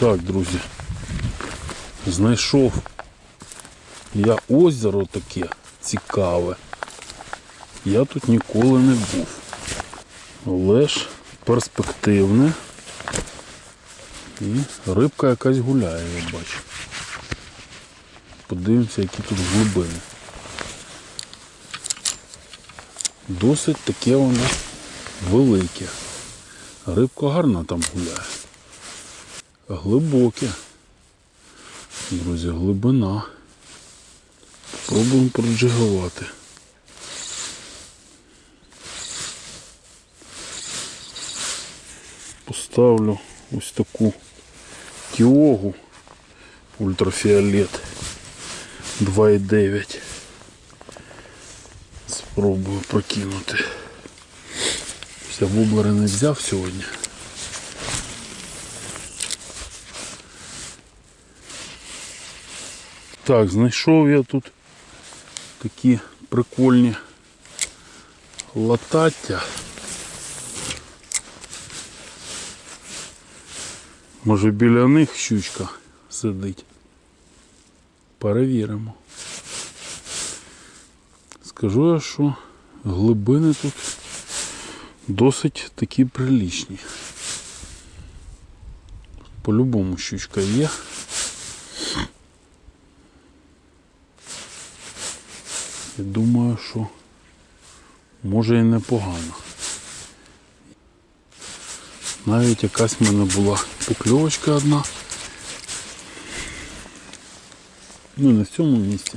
Так, друзі. Знайшов я озеро таке цікаве. Я тут ніколи не був. Але ж перспективне. І рибка якась гуляє, я бачу. Подивимося, які тут глибини. Досить таке воно велике. Рибка гарна там гуляє. Глибоке. Друзі, глибина. Попробуємо проджигувати. Поставлю ось таку тіогу ультрафіолет 2,9. Спробую прокинути. Я воблери не взяв сьогодні. Так, знайшов я тут такі прикольні латаття. Може біля них щучка сидить. Перевіримо. Скажу я, що глибини тут досить такі прилічні. По-любому щучка є. Я думаю, що може і непогано. Навіть якась в мене була покльовочка одна. Ну, не в цьому місці.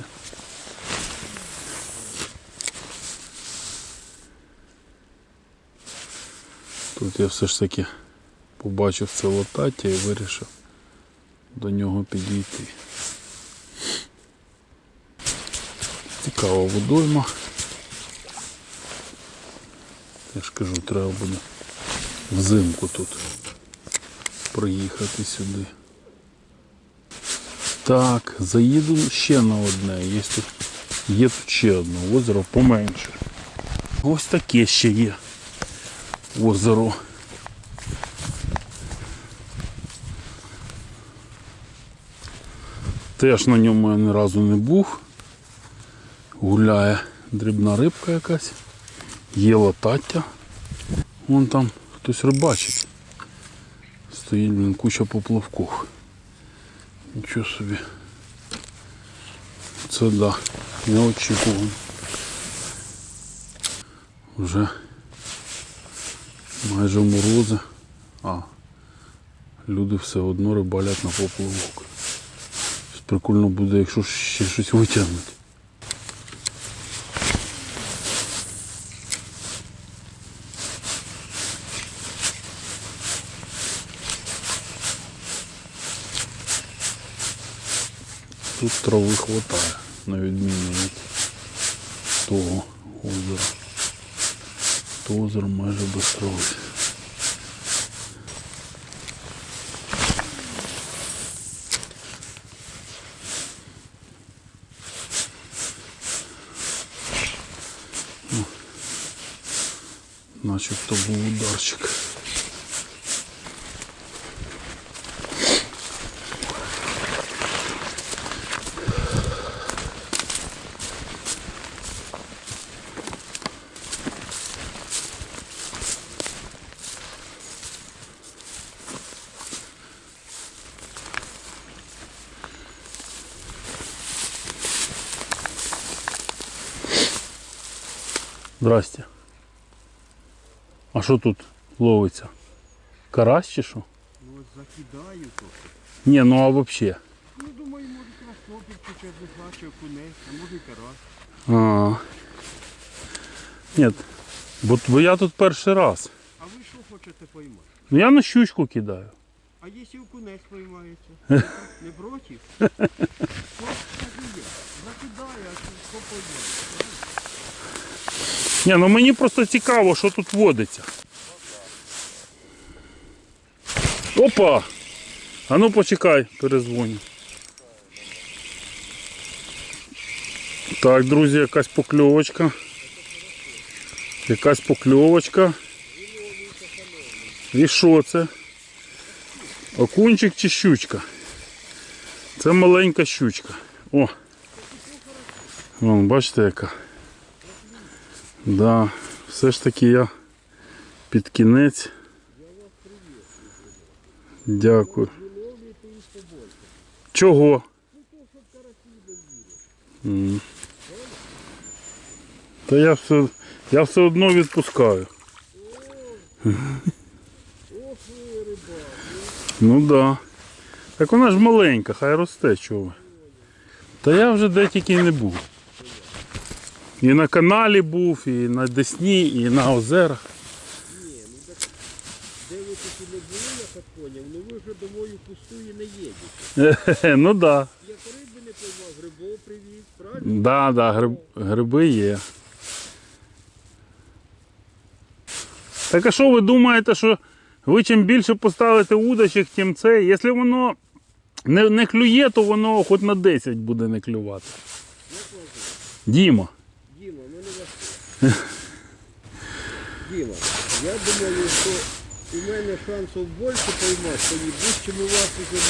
Тут я все ж таки побачив це лотаття і вирішив до нього підійти. Цікава водойма. Я ж кажу, треба буде взимку тут проїхати сюди. Так, заїду ще на одне. Є тут, є тут ще одне озеро поменше. Ось таке ще є озеро. Теж на ньому я ні разу не був. Гуляє дрібна рибка якась. Є латаття. Вон там хтось рибачить. Стоїть, блін, куча поплавків. Нічого собі. Це да, неочікувано. Вже майже морози, а люди все одно рибалять на поплавок. Прикольно буде, якщо ще щось витягнуть. Тут трави хватає, на відміну від того озера. То озеро майже без трави. Ну, Начебто був ударчик. Здрасте. А що тут ловиться? Карась чи що? Ну от закидаю трохи. Ні, ну а взагалі. Ну думаю, може краснопір чи чи окунець, а може і карась. А. Ні. Бо, бо я тут перший раз. А ви що хочете поймати? Ну я на щучку кидаю. А якщо окунець поймається? Не проти? Що так і є? Закидаю, а що поймає? Ні, ну мені просто цікаво, що тут водиться. Опа! А ну почекай, перезвоню. Так, друзі, якась покльовочка. Якась покльовочка. І що це? Окунчик чи щучка? Це маленька щучка. О! Вон, бачите яка? Да, все ж таки я під кінець. Дякую. Чого? Та я все, я все одно відпускаю. Ну да. Так вона ж маленька, хай росте, чого. Та я вже де тільки не був. І на каналі був, і на Десні, і на озерах. Де ви тут і не були, я так поняв, ну ви вже домою пустую не їдете. ну да. Як риби не поймав, грибов привіз, правильно? Да, да, гриб, гриби є. Так а що ви думаєте, що ви чим більше поставите удочок, тим це. Якщо воно не, не клює, то воно хоч на 10 буде не клювати. Діма. Ну. Діма, я думаю, що у мене шансів більше поймати що-нибудь, чим у вас уже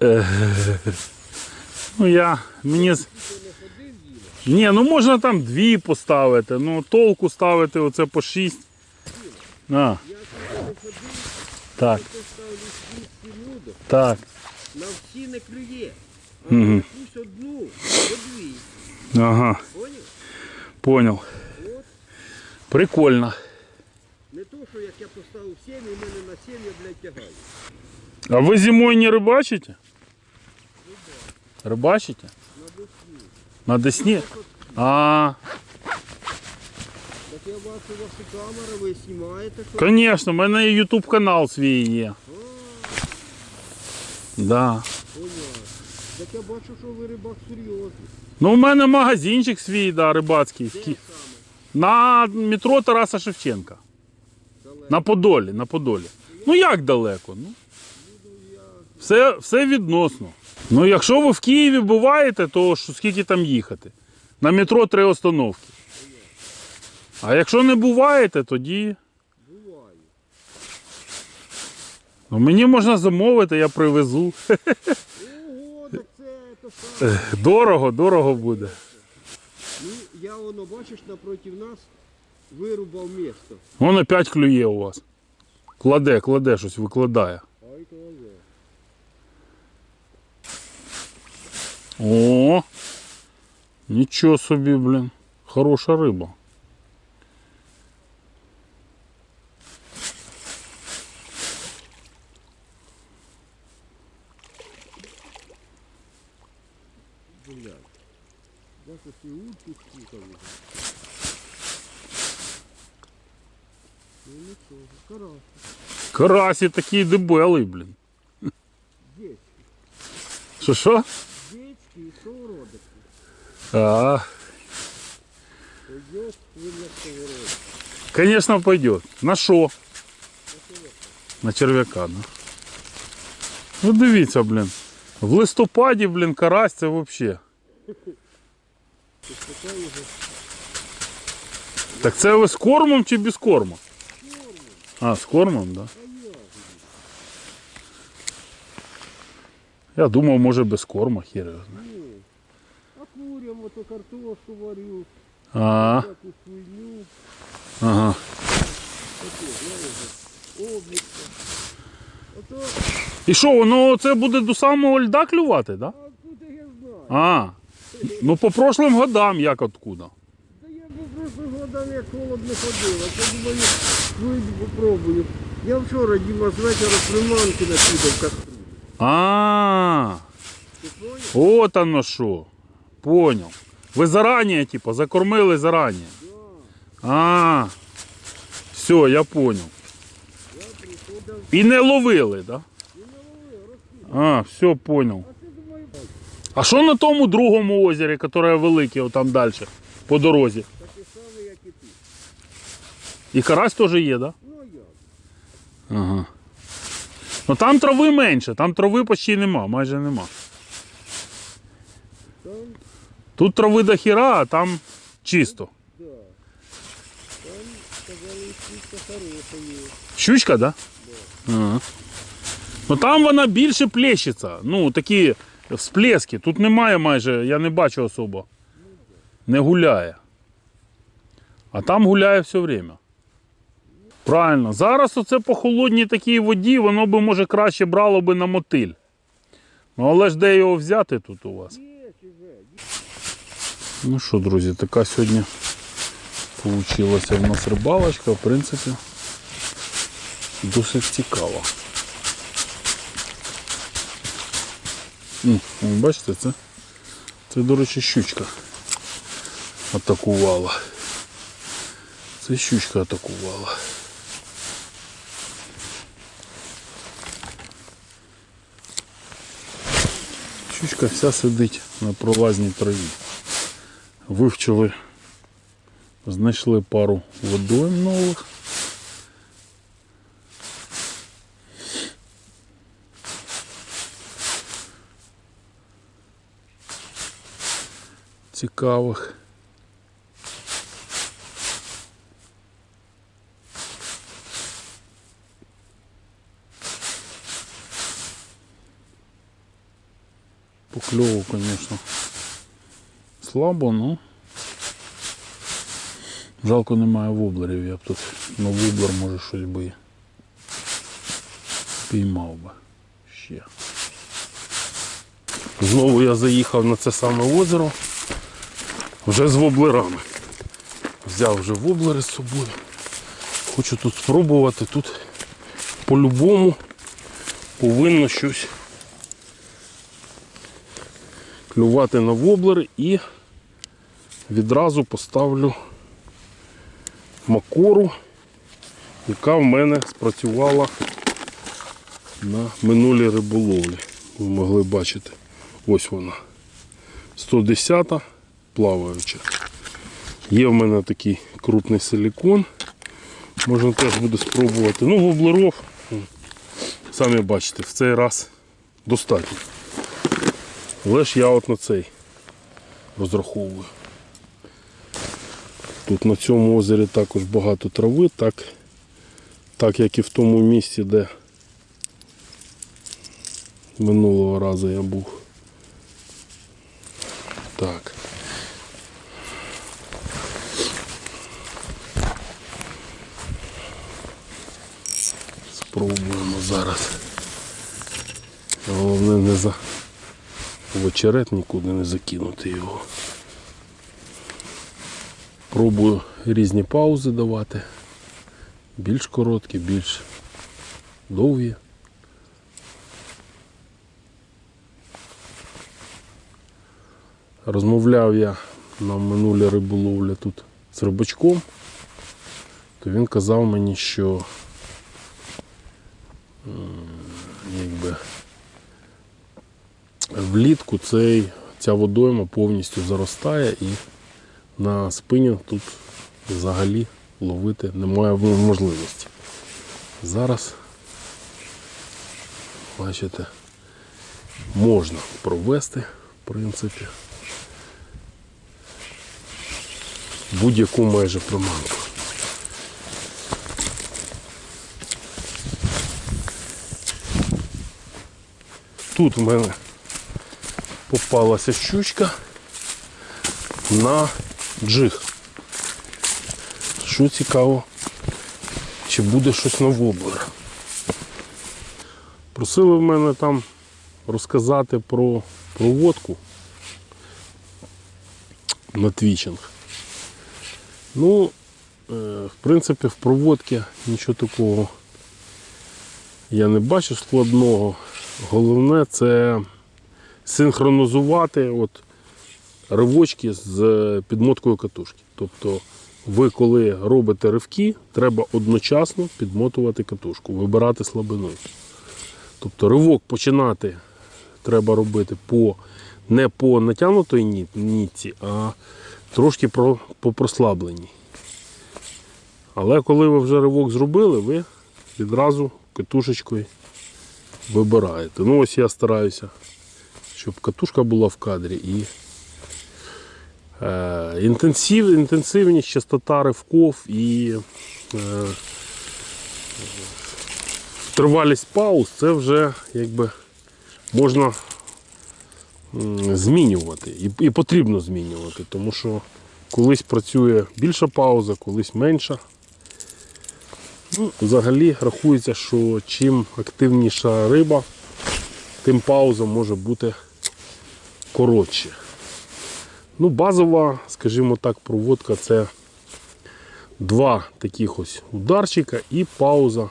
владіє. Ну я. Мені. не? Ні, ну можна там дві поставити, ну толку ставити оце по 6. А, Я не ходив, так, то ставлю свій мудо. так. На всі не клює. А якусь одну, по дві. Ага, Поняв? понял. От. Прикольно. Не то, що як я поставив 7, і в мене на 7 я, блядь, тягаю. А ви зимою не рибачите? Рибачите? На досі. На Десні? А, Так я бачу, у вас і камера, ви знімаєте, що? звісно, в мене і YouTube канал свій є. А, Да. понятно. Так я бачу, що ви рибак серйозний. Ну, у мене магазинчик свій, да, рибацький. в Де Ки- саме? На метро Тараса Шевченка. На Подолі, на Подолі. Ну як далеко? Ну, все, все відносно. Ну, якщо ви в Києві буваєте, то ж скільки там їхати? На метро три остановки. А якщо не буваєте, тоді ну, мені можна замовити, я привезу. Дорого, дорого буде. Ну, я воно, бачиш, напроти нас вирубав місто. Вон опять клює у вас. Кладе, кладе щось, викладає. Ай, то але. О! Нічого собі, блін. Хороша риба. Блядь. Бачиш, і утку скутав уже. Ну нічого, карась. Карасі такий дебелий, блін. Дечки. Що що? Дечки і сковородики. А, Пойдет він на сковородку. конечно, пойдет. На що? На черв'яка, да. Ну дивіться, блін. В листопаді, блін, карась це взагалі. Так це ви з кормом чи без корму? А, з кормом, так. Да. Я думав, може без корму, хер його знає. Ні. А курям ото картошку варю, А, ага. таке, знаєш, обліпка. Ото, І що, воно це буде до самого льда клювати, так? Да? а куди я знаю? А, ну по прошлым годам як откуда? Та я по прошлым годам як холод не ходив, а то думаю, вийду попробую. Я вчора Діма з вечора приманки накидав каструлю. А, Ти поняв? от оно що. Понял. Ви зарані, типа, закормили зарані. Да. А, все, я понял. Я приходив І не ловили, да? і не ловив, розкидав. А, все, понял. А що на тому другому озері, яке велике, там далі, по дорозі? таке саме, як і ти. І карась теж є, да? Ну як? Ага. Ну там трави менше, там трави почти нема, майже нема. Там, Тут трави до хіра, а там чисто. да. Там, сказали, щучка хороша є. Щучка, да? Ага. Ну там вона більше плещеться. Ну, такі всплески. Тут немає майже, я не бачу особо. Не гуляє. А там гуляє все время. Правильно. Зараз оце по холодній такій воді, воно би може краще брало би на мотиль. Ну але ж де його взяти тут у вас? Ну що, друзі, така сьогодні получилася в нас рибалочка, в принципі, досить цікава. М, Бачите, це, це, до речі, щучка атакувала. Це щучка атакувала. Щучка вся сидить на пролазній траві. Вивчили, знайшли пару водойм нових. Цікавих. Покльову, конечно, слабо, но жалко немає воблерів. Я б тут на воблер може щось би піймав би ще. Знову я заїхав на це саме озеро вже з воблерами. Взяв вже воблери з собою. Хочу тут спробувати. Тут по-любому повинно щось клювати на воблер і відразу поставлю макору, яка в мене спрацювала на минулій риболовлі. Ви могли бачити. Ось вона. 110 плаваюча. Є в мене такий крупний силікон. Можна теж буде спробувати. Ну, воблеров, самі бачите, в цей раз достатньо. Але ж я от на цей розраховую. Тут на цьому озері також багато трави, так, так як і в тому місці, де минулого разу я був. Так. Спробуємо зараз. Головне не за очерет нікуди не закинути його. Пробую різні паузи давати. Більш короткі, більш довгі. Розмовляв я на минулій риболовлі тут з рибачком, то він казав мені, що якби влітку цей, ця водойма повністю заростає і на спині тут взагалі ловити немає можливості. Зараз, бачите, можна провести, в принципі, будь-яку майже приманку. Тут в мене попалася щучка на джиг. Що цікаво, чи буде щось на воблер. Просили в мене там розказати про проводку на твічинг. Ну, е, в принципі, в проводці нічого такого я не бачу складного. Головне це синхронізувати от ривочки з підмоткою катушки. Тобто ви коли робите ривки, треба одночасно підмотувати катушку, вибирати слабину. Тобто ривок починати треба робити по, не по натягнутої нітці, а трошки про, по прослабленій. Але коли ви вже ривок зробили, ви відразу катушечкою вибираєте. Ну ось я стараюся, щоб катушка була в кадрі і е, інтенсив, інтенсивність, частота ривков і е, тривалість пауз це вже якби можна змінювати і, і потрібно змінювати, тому що колись працює більша пауза, колись менша. Ну, взагалі рахується, що чим активніша риба, тим пауза може бути коротше. Ну, базова, скажімо так, проводка це два таких ось ударчика і пауза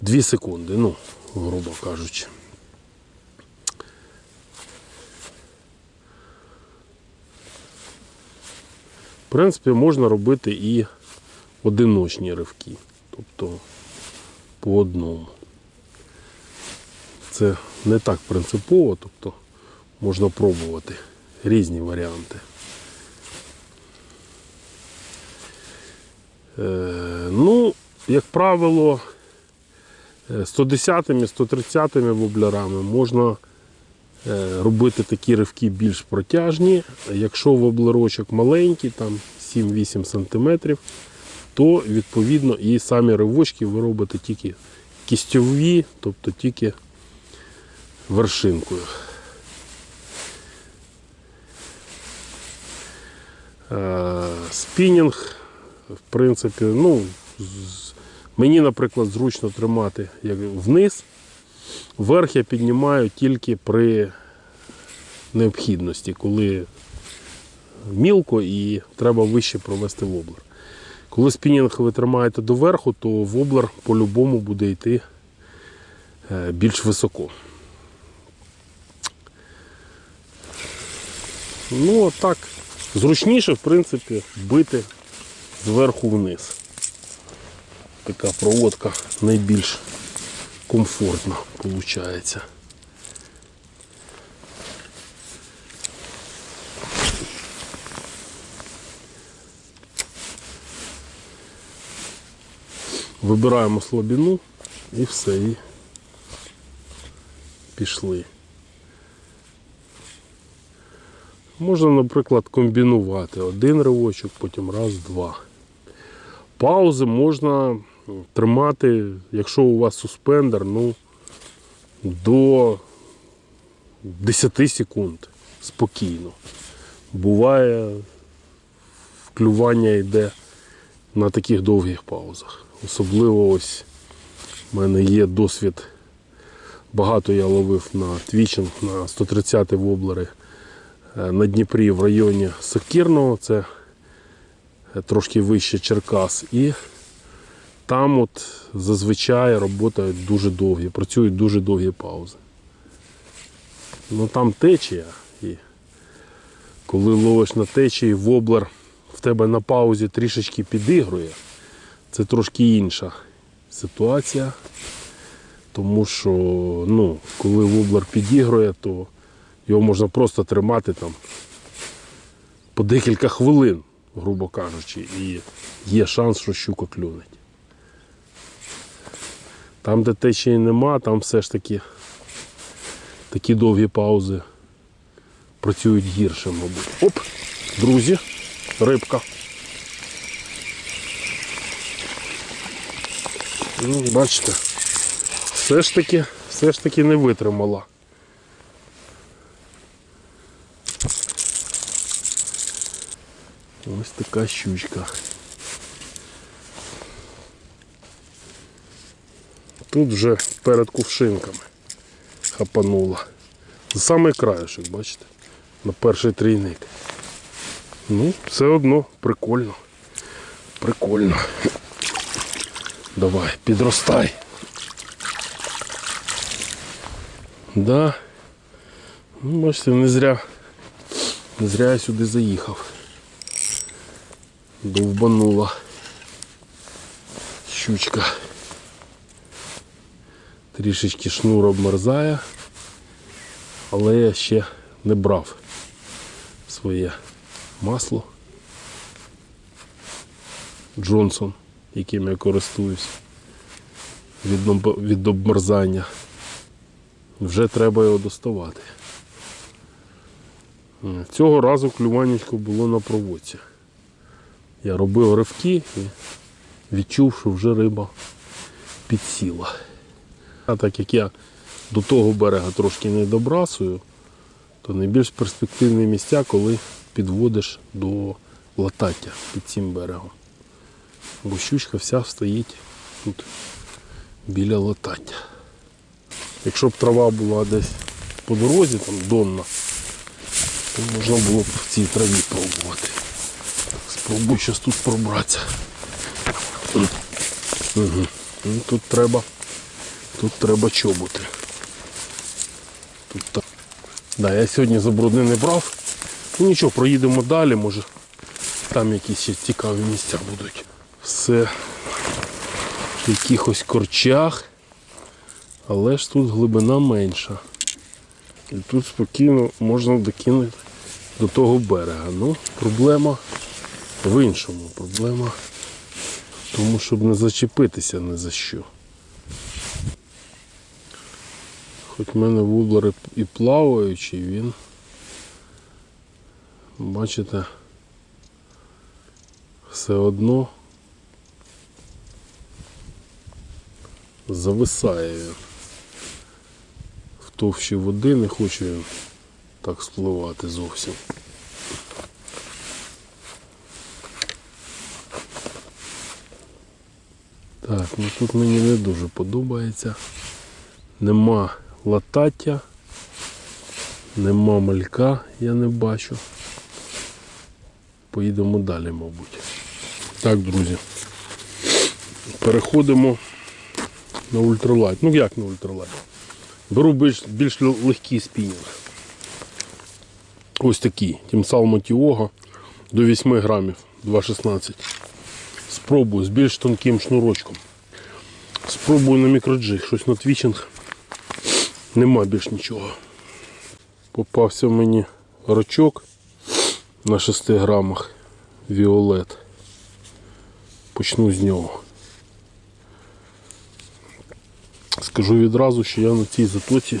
2 секунди, ну, грубо кажучи. В принципі, можна робити і одиночні ривки, тобто по одному. Це не так принципово, тобто можна пробувати різні варіанти. Е, ну, як правило, е, 110-ми, 130-ми воблерами можна е, робити такі ривки більш протяжні. Якщо воблерочок маленький, там 7-8 см, то відповідно і самі ривочки ви робите тільки кістьові, тобто тільки вершинкою. Е, Спінінг, в принципі, ну, мені, наприклад, зручно тримати як вниз. Вверх я піднімаю тільки при необхідності, коли мілко і треба вище провести воблер. Коли спінінг ви тримаєте доверху, то воблер по-любому буде йти е, більш високо. Ну, а так, зручніше, в принципі, бити зверху вниз. Така проводка найбільш комфортна виходить. Вибираємо слабину і все, і пішли. Можна, наприклад, комбінувати один ривочок, потім раз, два. Паузи можна тримати, якщо у вас суспендер, ну, до 10 секунд спокійно. Буває, вклювання йде на таких довгих паузах. Особливо ось в мене є досвід. Багато я ловив на твічинг на 130 воблери е, на Дніпрі в районі Сокірного, це е, трошки вище Черкас. І там от зазвичай роботають дуже довгі, працюють дуже довгі паузи. Ну там течія. І коли ловиш на течії, воблер в тебе на паузі трішечки підігрує, це трошки інша ситуація. Тому що ну, коли воблер підігрує, то його можна просто тримати там по декілька хвилин, грубо кажучи, і є шанс, що щука клюнеть. Там, де течії нема, там все ж таки такі довгі паузи працюють гірше, мабуть. Оп, друзі, рибка. Ну, бачите, все ж таки, все ж таки не витримала. Ось така щучка. Тут вже перед кувшинками хапанула. Самий краєшок, бачите? На перший трійник. Ну, все одно прикольно. Прикольно. Давай, підростай. Да. Ну, бачите, не зря. Не зря я сюди заїхав. Довбанула щучка. Трішечки шнур обмерзає, але я ще не брав своє масло Джонсон, яким я користуюсь від, обмерзання. Вже треба його доставати. Цього разу клюванечко було на проводці. Я робив ривки і відчув, що вже риба підсіла. А так як я до того берега трошки не добрасую, то найбільш перспективні місця, коли підводиш до латаття під цим берегом. Бо щучка вся стоїть тут біля латаття. Якщо б трава була десь по дорозі, там донна, то можна було б в цій траві пробувати. Спробую щось тут пробратися. Угу. Тут треба. Тут треба чоботи. Тут так. Да, я сьогодні забруди не брав. Ну нічого, проїдемо далі, може там якісь цікаві місця будуть. Все в якихось корчах, але ж тут глибина менша. І тут спокійно можна докинути до того берега. Ну, проблема в іншому. Проблема в тому, щоб не зачепитися ні за що. Хоч в мене вублер і плаваючий, він, бачите, все одно зависає. В товщі води не хоче так спливати зовсім. Так, ну тут мені не дуже подобається. Нема латаття, нема малька, я не бачу. Поїдемо далі, мабуть. Так, друзі. Переходимо на ультралайт. Ну як на ультралайт? Беру більш, більш легкий спінінг. Ось такий. Тімсал Матіога до 8 грамів 2,16. Спробую з більш тонким шнурочком. Спробую на мікроджиг, щось на твічинг. Нема більш нічого. Попався мені рачок на 6 грамах Віолет. Почну з нього. Скажу відразу, що я на цій затоці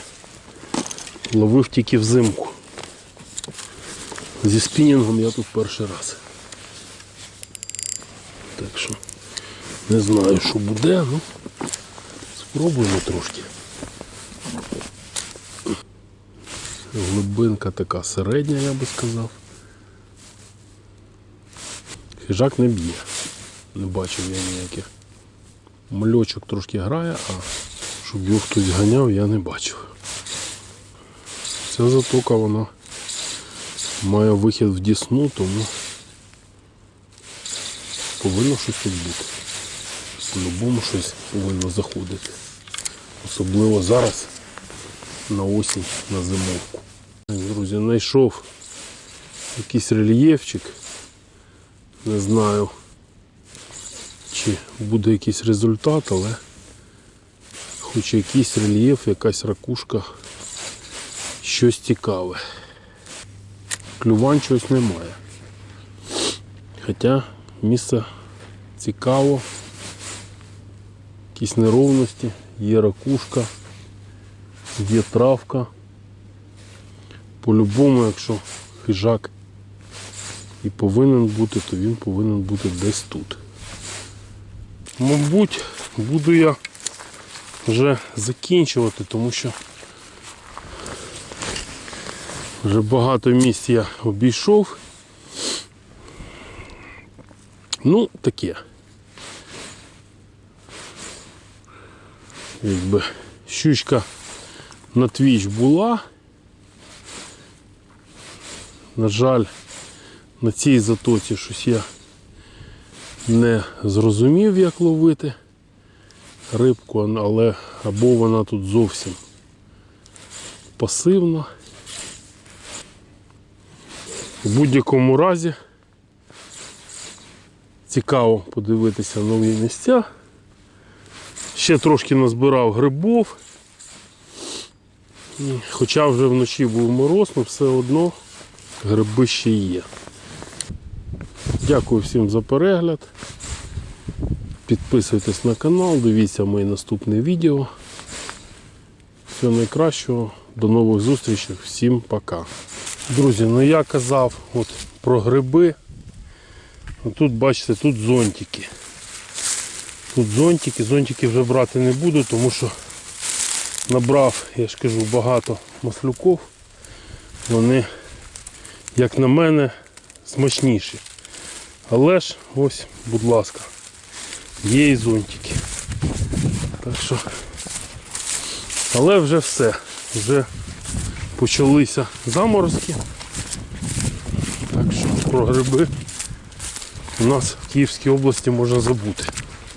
ловив тільки взимку. Зі спінінгом я тут перший раз. Так що не знаю, що буде, ну спробуємо трошки. Глибинка така середня, я би сказав. Хижак не б'є. Не бачив я ніяких. Мальочок трошки грає, а щоб його хтось ганяв, я не бачив. Ця затока вона має вихід в Дісну, тому повинно щось тут бути. По-любому щось повинно заходити. Особливо зараз на осінь, на зимовку. Друзі, знайшов якийсь рельєфчик. Не знаю, чи буде якийсь результат, але хоч якийсь рельєф, якась ракушка, щось цікаве. Клювань чогось немає. Хоча місце цікаво, якісь неровності, є ракушка, є травка. По-любому, якщо хижак і повинен бути, то він повинен бути десь тут. Мабуть, буду я вже закінчувати, тому що вже багато місць я обійшов. Ну, таке. Якби щучка на твіч була. На жаль, на цій затоці щось я не зрозумів, як ловити рибку, але або вона тут зовсім пасивна. В будь-якому разі цікаво подивитися нові місця. Ще трошки назбирав грибов. Хоча вже вночі був мороз, але все одно гриби ще є. Дякую всім за перегляд. Підписуйтесь на канал, дивіться моє наступне відео. Всього найкращого, до нових зустрічей, всім пока. Друзі, ну я казав от про гриби. Тут бачите, тут зонтики. Тут зонтики, зонтики вже брати не буду, тому що набрав, я ж кажу, багато маслюків. Вони, як на мене, смачніші. Але ж ось, будь ласка, є і зонтики. Так що. Але вже все. Вже почалися заморозки. Так що про гриби у нас в Київській області можна забути.